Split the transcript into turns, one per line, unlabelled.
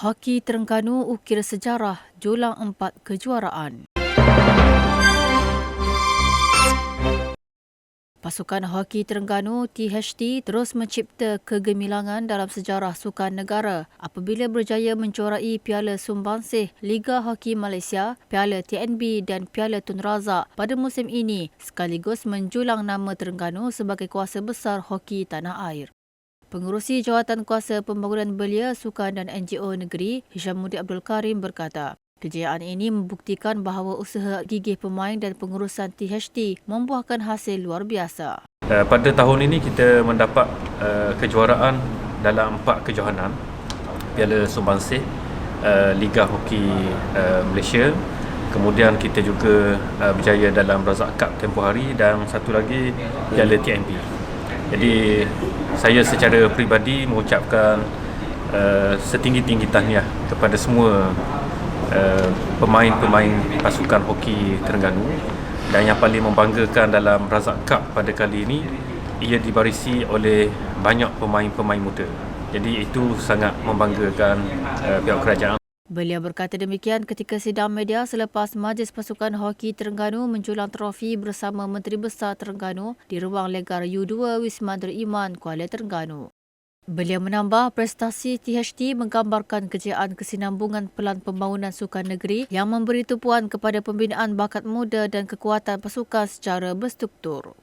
Hoki Terengganu ukir sejarah julang empat kejuaraan. Pasukan Hoki Terengganu THT terus mencipta kegemilangan dalam sejarah sukan negara apabila berjaya menjuarai Piala Sumbangsih Liga Hoki Malaysia, Piala TNB dan Piala Tun Razak pada musim ini sekaligus menjulang nama Terengganu sebagai kuasa besar hoki tanah air. Pengurusi Jawatan Kuasa Pembangunan Belia Sukan dan NGO Negeri, Hishamuddin Abdul Karim berkata, Kejayaan ini membuktikan bahawa usaha gigih pemain dan pengurusan THT membuahkan hasil luar biasa.
Uh, pada tahun ini kita mendapat uh, kejuaraan dalam empat kejohanan. Piala Sumbangsih uh, Liga Hoki Malaysia. Kemudian kita juga berjaya dalam Razak Cup tempoh hari dan satu lagi Piala TNB jadi saya secara peribadi mengucapkan uh, setinggi-tinggi tahniah kepada semua Eh, pemain-pemain pasukan hoki Terengganu dan yang paling membanggakan dalam Razak Cup pada kali ini ia dibarisi oleh banyak pemain-pemain muda. Jadi itu sangat membanggakan uh, pihak kerajaan.
Beliau berkata demikian ketika sidang media selepas Majlis Pasukan Hoki Terengganu menjulang trofi bersama Menteri Besar Terengganu di ruang legar U2 Wisma Iman Kuala Terengganu. Beliau menambah prestasi THT menggambarkan kejayaan kesinambungan pelan pembangunan sukan negeri yang memberi tumpuan kepada pembinaan bakat muda dan kekuatan pasukan secara berstruktur.